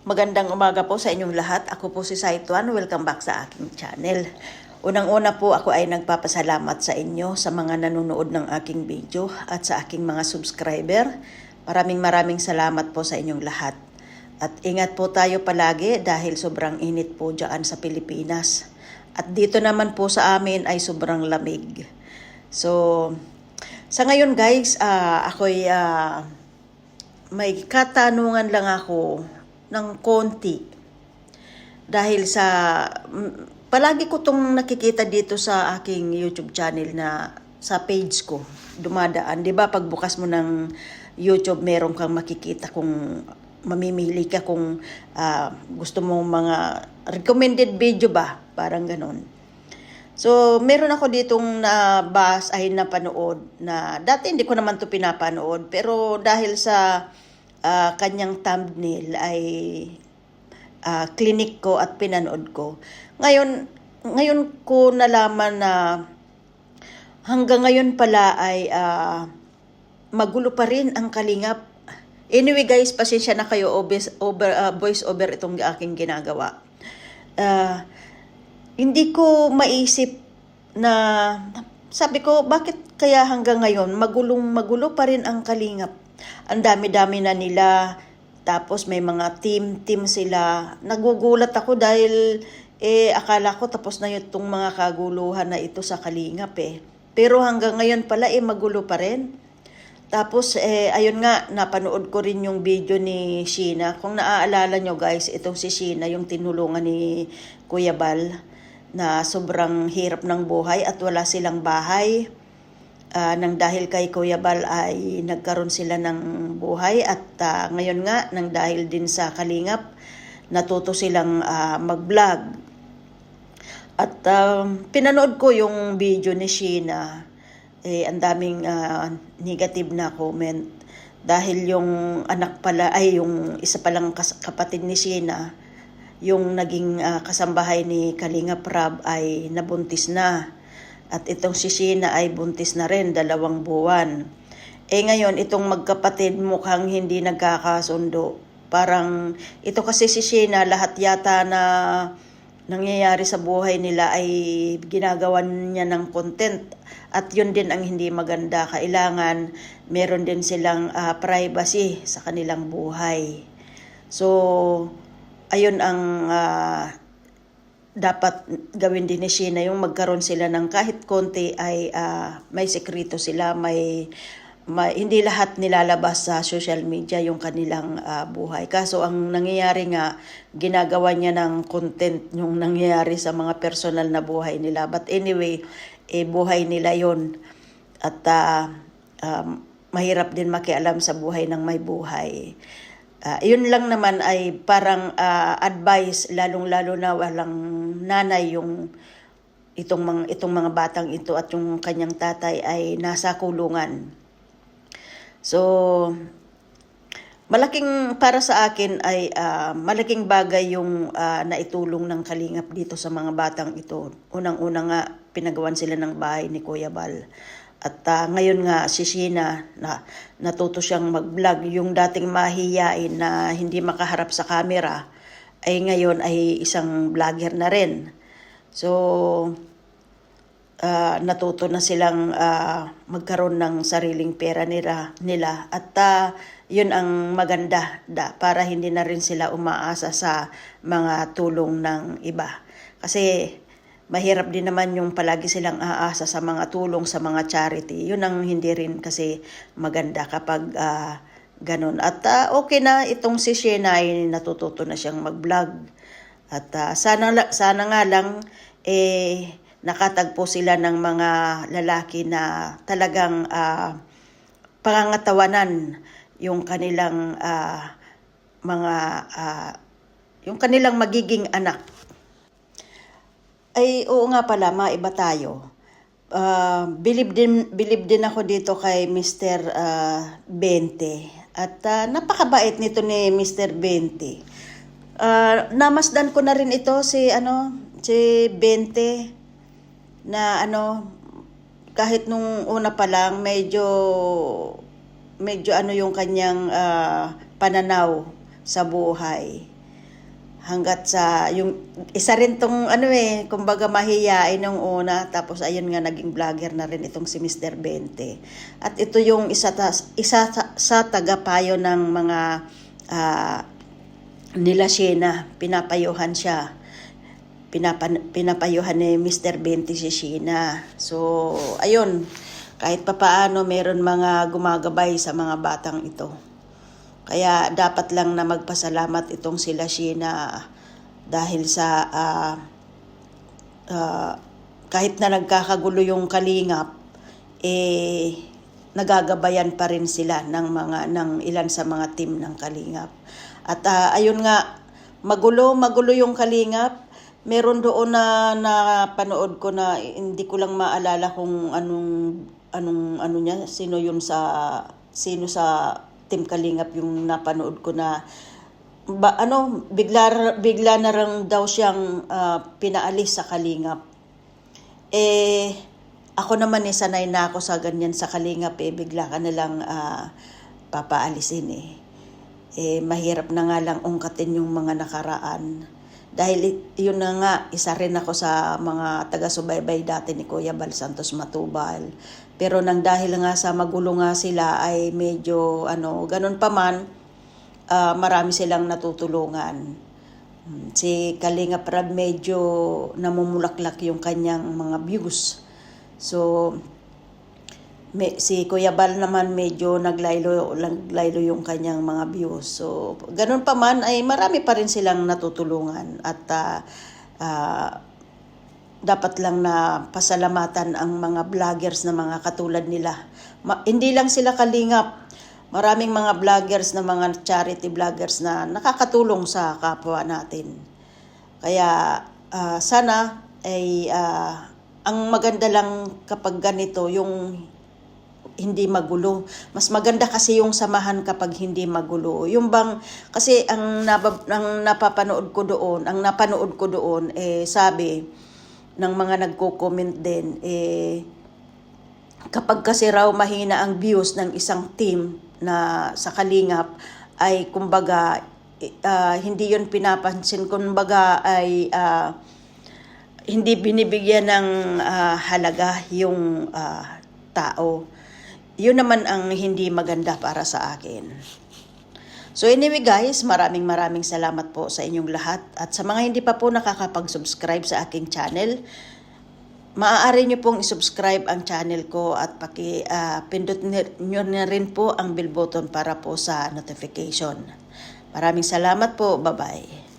Magandang umaga po sa inyong lahat. Ako po si Saituan. Welcome back sa aking channel. Unang-una po ako ay nagpapasalamat sa inyo sa mga nanonood ng aking video at sa aking mga subscriber. Maraming maraming salamat po sa inyong lahat. At ingat po tayo palagi dahil sobrang init po dyan sa Pilipinas. At dito naman po sa amin ay sobrang lamig. So, sa ngayon guys, ah, ako'y ah, may katanungan lang ako ng konti. Dahil sa, palagi ko tong nakikita dito sa aking YouTube channel na sa page ko, dumadaan. Di ba pagbukas mo ng YouTube, meron kang makikita kung mamimili ka kung ah, gusto mo mga recommended video ba, parang ganon. So, meron ako ditong nabas ay napanood na dati hindi ko naman to pinapanood pero dahil sa ah, kanyang thumbnail ay ah, clinic ko at pinanood ko. Ngayon, ngayon ko nalaman na hanggang ngayon pala ay ah, magulo pa rin ang kalingap. Anyway guys, pasensya na kayo obvious, over, ah, voice over itong aking ginagawa. Ah, hindi ko maisip na sabi ko bakit kaya hanggang ngayon magulong magulo pa rin ang kalingap. Ang dami-dami na nila tapos may mga team team sila. Nagugulat ako dahil eh akala ko tapos na itong mga kaguluhan na ito sa kalingap eh. Pero hanggang ngayon pala eh magulo pa rin. Tapos, eh, ayun nga, napanood ko rin yung video ni Sheena. Kung naaalala nyo guys, itong si Sheena, yung tinulungan ni Kuya Bal, na sobrang hirap ng buhay at wala silang bahay. Ah, nang dahil kay Kuya Bal ay nagkaroon sila ng buhay at ah, ngayon nga, nang dahil din sa Kalingap, natuto silang ah, mag-vlog. At um, pinanood ko yung video ni Sheena. Eh ang daming ah, negative na comment. Dahil yung anak pala ay yung isa palang kapatid ni Sheena yung naging ah, kasambahay ni Kalinga Prab ay nabuntis na at itong si Sheena ay buntis na rin dalawang buwan. Eh ngayon itong magkapatid mukhang hindi nagkakasundo. Parang ito kasi si Sheena lahat yata na nangyayari sa buhay nila ay ginagawan niya ng content. At yun din ang hindi maganda. Kailangan meron din silang ah, privacy sa kanilang buhay. So ayun ang ah, dapat gawin din ni Sheena yung magkaroon sila ng kahit konti ay ah, may sekreto sila may ma- hindi lahat nilalabas sa social media yung kanilang ah, buhay. Kaso ang nangyayari nga, ginagawa niya ng content yung nangyayari sa mga personal na buhay nila. But anyway, eh, buhay nila yon At ah, um, mahirap din makialam sa buhay ng may buhay. Ah, yun lang naman ay parang ah, advice, lalong-lalo na walang nanay yung itong mga, itong mga batang ito at yung kanyang tatay ay nasa kulungan. So, malaking para sa akin ay ah, malaking bagay yung ah, naitulong ng Kalingap dito sa mga batang ito. Unang-una nga, pinagawan sila ng bahay ni Kuya Bal. At ah, ngayon nga, si Sheena, na, natuto siyang mag-vlog. Yung dating mahihiyain na hindi makaharap sa camera, ay ngayon ay isang vlogger na rin. So, ah, natuto na silang ah, magkaroon ng sariling pera nila, nila. At ah, yun ang maganda da, para hindi na rin sila umaasa sa mga tulong ng iba. Kasi mahirap din naman yung palagi silang aasa sa mga tulong sa mga charity. Yun ang hindi rin kasi maganda kapag ah, ganun. At ah, okay na itong si Shena ay natututo na siyang mag-vlog. At ah, sana, sana nga lang eh, nakatagpo sila ng mga lalaki na talagang ah, pangangatawanan yung kanilang ah, mga ah, yung kanilang magiging anak. Ay, oo nga pala, maiba tayo. Ah, bilib din bilib din ako dito kay Mr. ah, Bente. At ah, napakabait nito ni Mr. Bente. Ah, namasdan ko na rin ito si ano, si Bente na ano kahit nung una pa lang medyo medyo ano yung kanyang ah, pananaw sa buhay. Hanggat sa yung isa rin tong ano eh kumbaga mahiyain nung una. Tapos ayun nga naging vlogger na rin itong si Mr. 20 at ito yung isa ta, isa sa, sa tagapayo ng mga ah, nila Shena. Pinapayuhan siya. Pinapan, pinapayuhan ni Mr. 20 si Sheena so ayun. Kahit papaano meron mga gumagabay sa mga batang ito kaya dapat lang na magpasalamat itong sila Sheena dahil sa ah, ah, kahit na nagkakagulo yung kalingap, eh nagagabayan pa rin sila ng mga ng ilan sa mga team ng kalingap. At ah, ayun nga, magulo magulo yung kalingap. Meron doon na napanood ko na hindi ko lang maalala kung anong anong ano niya, sino yun sa sino sa Team Kalingap yung napanood ko na ba, ano bigla bigla na lang daw siyang ah, pinaalis sa Kalingap. Eh ako naman eh sanay na ako sa ganyan sa Kalingap eh bigla ka na lang ah, papaalisin eh. Eh mahirap na nga lang ungkatin yung mga nakaraan. Dahil yun na nga, isa rin ako sa mga taga-subaybay dati ni Kuya Bal Santos Matubal. Pero nang dahil nga sa magulo nga sila ay medyo ano, ganun pa man, ah, marami silang natutulungan. Hmm, Si Kalinga Prab medyo namumulaklak yung kanyang mga views. So, me, si Kuya Bal naman medyo naglaylo, naglaylo yung kanyang mga views. So, ganun pa man ay marami pa rin silang natutulungan at ah, ah, dapat lang na pasalamatan ang mga vloggers na mga katulad nila. Ma- hindi lang sila kalingap. Maraming mga vloggers na mga charity vloggers na nakakatulong sa kapwa natin. Kaya ah, sana ay ah, ang maganda lang kapag ganito yung hindi magulo. Mas maganda kasi yung samahan kapag hindi magulo. Yung bang kasi ang, nabab, ang napapanood ko doon, ang napanood ko doon eh sabi ng mga nagko-comment din eh kapag kasi raw mahina ang views ng isang team na sa Kalingap ay kumbaga ah, hindi yon pinapansin kumbaga ay ah, hindi binibigyan ng ah, halaga yung ah, tao. Yun naman ang hindi maganda para sa akin. So anyway guys, maraming maraming salamat po sa inyong lahat. At sa mga hindi pa po nakakapag-subscribe sa aking channel, maaari nyo pong isubscribe ang channel ko at paki, ah, pindot nyo na rin po ang bell button para po sa notification. Maraming salamat po. Bye-bye.